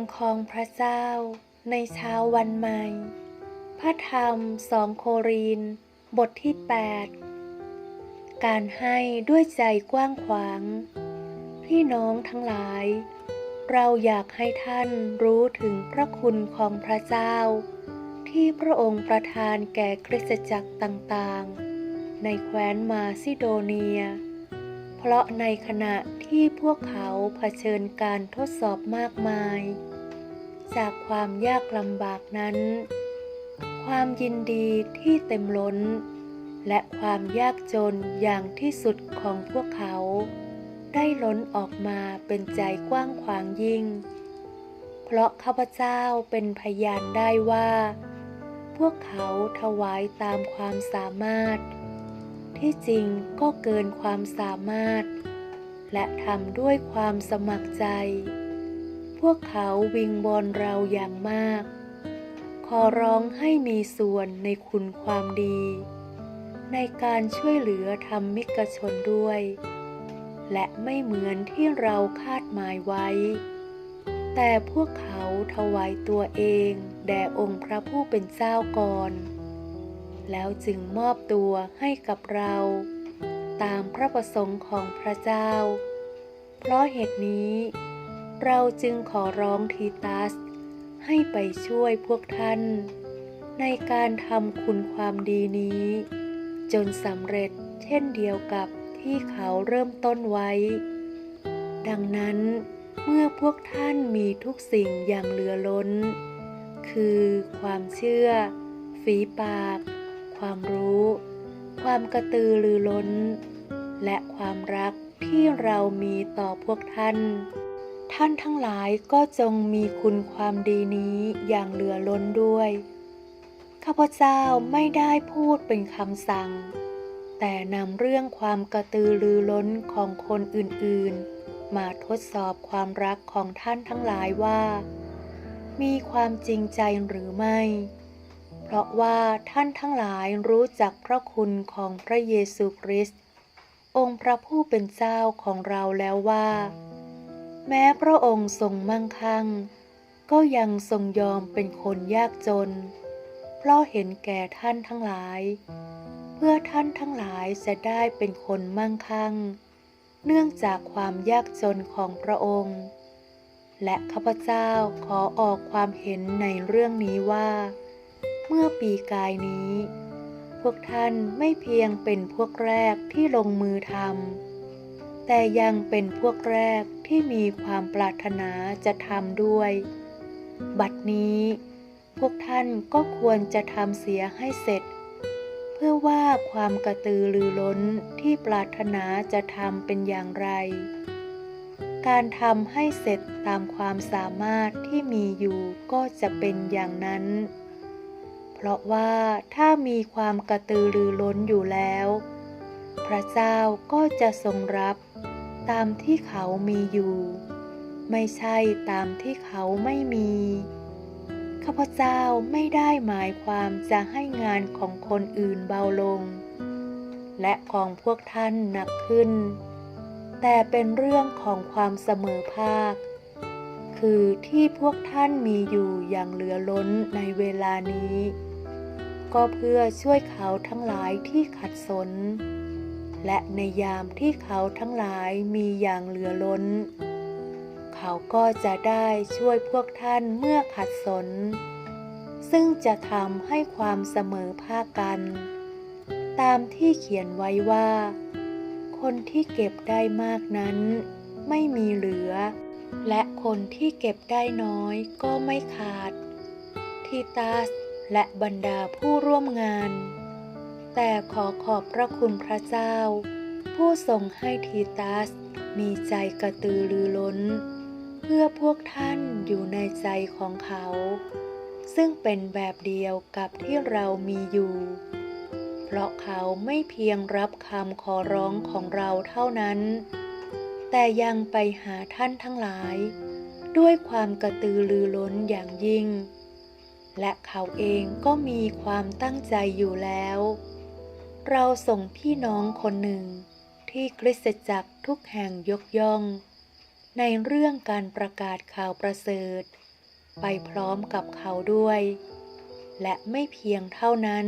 ำของพระเจ้าในเช้าวันใหม่ พระธรรมสองโคริน บทที่ 8 การให้ด้วยใจกว้างขวาง พี่น้องทั้งหลาย เราอยากให้ท่านรู้ถึงพระคุณของพระเจ้า ที่พระองค์ประทานแก่คริสตจักรต่างๆ ในแคว้นมาซิโดเนีย เพราะในขณะที่พวกเขาเผชิญการทดสอบมากมาย จากความยากลำบากนั้น ความยินดีที่เต็มล้น และความยากจนอย่างที่สุดของพวกเขา ได้ล้นออกมาเป็นใจกว้างขวางยิ่ง เพราะข้าพเจ้าเป็นพยานได้ว่า พวกเขาถวายตามความสามารถ ที่จริงก็เกินความสามารถ และทำด้วยความสมัครใจ พวกเขาวิงบอลเราอย่างมาก ขอร้องให้มีส่วนในคุณความดี ในการช่วยเหลือธรรมิกชนด้วย และไม่เหมือนที่เราคาดหมายไว้ แต่พวกเขาถวายตัวเองแด่องค์พระผู้เป็นเจ้าก่อน แล้วจึงมอบตัวให้กับเรา ตามพระประสงค์ของพระเจ้า เพราะเหตุนี้ เราจึงขอร้องทีตัส ให้ไปช่วยพวกท่าน ในการทำคุณความดีนี้ จนสำเร็จเช่นเดียวกับที่เขาเริ่มต้นไว้ ดังนั้นเมื่อพวกท่านมีทุกสิ่งอย่างเหลือล้น คือความเชื่อ ฝีปาก ความรู้ ความกระตือรือร้น และความรักที่เรามีต่อพวกท่าน ท่านทั้งหลายก็จงมีคุณความดีนี้อย่างเหลือล้นด้วย ข้าพเจ้าไม่ได้พูดเป็นคำสั่ง แต่นำเรื่องความกระตือรือร้นของคนอื่นๆ มาทดสอบความรักของท่านทั้งหลายว่า มีความจริงใจหรือไม่ เพราะว่าท่านทั้งหลายรู้จักพระคุณของพระเยซูคริสต์องค์พระผู้เป็นเจ้าของเราแล้วว่า แม้พระองค์ทรงมั่งคั่ง ก็ยังทรงยอมเป็นคนยากจน เพราะเห็นแก่ท่านทั้งหลาย เพื่อท่านทั้งหลายจะได้เป็นคนมั่งคั่ง เนื่องจากความยากจนของพระองค์ และข้าพเจ้าขอออกความเห็นในเรื่องนี้ว่า เมื่อปีกายนี้ พวกท่านไม่เพียงเป็นพวกแรกที่ลงมือทำ แต่ยังเป็นพวกแรกที่มีความปรารถนาจะทำด้วย บัดนี้ พวกท่านก็ควรจะทำเสียให้เสร็จ เพื่อว่าความกระตือรือร้นที่ปรารถนาจะทำเป็นอย่างไร การทำให้เสร็จตามความสามารถที่มีอยู่ก็จะเป็นอย่างนั้น เพราะว่าถ้ามีความกระตือรือร้นอยู่แล้ว พระเจ้าก็จะทรงรับ ตามที่เขามีอยู่ ไม่ใช่ตามที่เขาไม่มีข้าพเจ้าไม่ได้หมายความจะให้งานของคนอื่นเบาลง และของพวกท่านหนักขึ้น แต่เป็นเรื่องของความเสมอภาค คือที่พวกท่านมีอยู่อย่างเหลือล้นในเวลานี้ ก็เพื่อช่วยเขาทั้งหลายที่ขัดสน และในยามที่เขาทั้งหลายมีอย่างเหลือล้น เขาก็จะได้ช่วยพวกท่านเมื่อขัดสน ซึ่งจะทำให้ความเสมอภาคกัน ตามที่เขียนไว้ว่า คนที่เก็บได้มากนั้น ไม่มีเหลือ และคนที่เก็บได้น้อยก็ไม่ขาด ทีตาสและบรรดาผู้ร่วมงาน แต่ขอขอบพระคุณพระเจ้า ผู้ทรงให้ทีตัส มีใจกระตือรือร้น เพื่อพวกท่านอยู่ในใจของเขา ซึ่งเป็นแบบเดียวกับที่เรามีอยู่ เพราะเขาไม่เพียงรับคำขอร้องของเราเท่านั้น แต่ยังไปหาท่านทั้งหลาย ด้วยความกระตือรือร้นอย่างยิ่งและเขาเองก็มีความตั้งใจอยู่แล้ว เราส่งพี่น้องคนหนึ่งที่คริสตจักรทุกแห่งยกย่อง ในเรื่องการประกาศข่าวประเสริฐ ไปพร้อมกับเขาด้วย และไม่เพียงเท่านั้น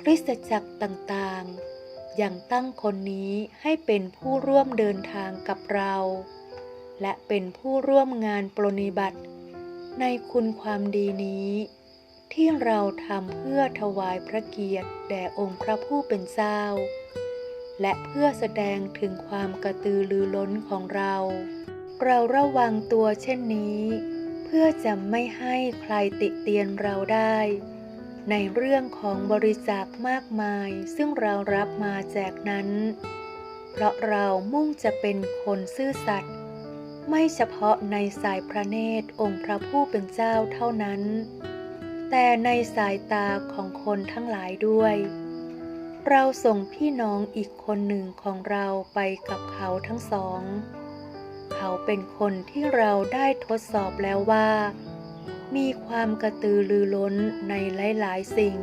คริสตจักรต่างๆ ยังตั้งคนนี้ให้เป็นผู้ร่วมเดินทางกับเรา และเป็นผู้ร่วมงานปรนิบัติ ในคุณความดีนี้ ที่เราทำเพื่อถวายพระเกียรติแด่องค์พระผู้เป็นเจ้า และเพื่อแสดงถึงความกระตือรือร้นของเรา เราระวังตัวเช่นนี้ เพื่อจะไม่ให้ใครติเตียนเราได้ ในเรื่องของบริจาคมากมายซึ่งเรารับมาแจกนั้น เพราะเรามุ่งจะเป็นคนซื่อสัตย์ไม่เฉพาะในสายพระเนตรองค์พระผู้เป็นเจ้าเท่านั้น แต่ในสายตาของคนทั้งหลายด้วย เราส่งพี่น้องอีกคนหนึ่งของเราไปกับเขาทั้งสอง เขาเป็นคนที่เราได้ทดสอบแล้วว่า มีความกระตือรือร้นในหลาย ๆ สิ่ง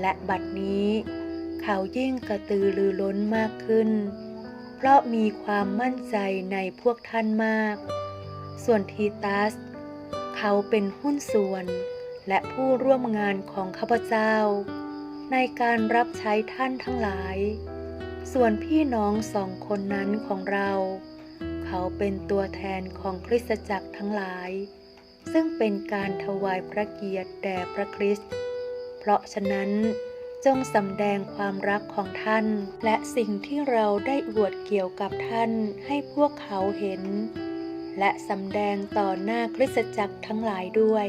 และบัดนี้เขายิ่งกระตือรือร้นมากขึ้น เพราะมีความมั่นใจในพวกท่านมาก ส่วนทีตัส เขาเป็นหุ้นส่วน และผู้ร่วมงานของข้าพเจ้า ในการรับใช้ท่านทั้งหลาย ส่วนพี่น้องสองคนนั้นของเรา เขาเป็นตัวแทนของคริสตจักรทั้งหลาย ซึ่งเป็นการถวายพระเกียรติแด่พระคริสต์เพราะฉะนั้นจงสำแดงความรักของท่าน และสิ่งที่เราได้อวดเกี่ยวกับท่านให้พวกเขาเห็น และสำแดงต่อหน้าคริสตจักรทั้งหลายด้วย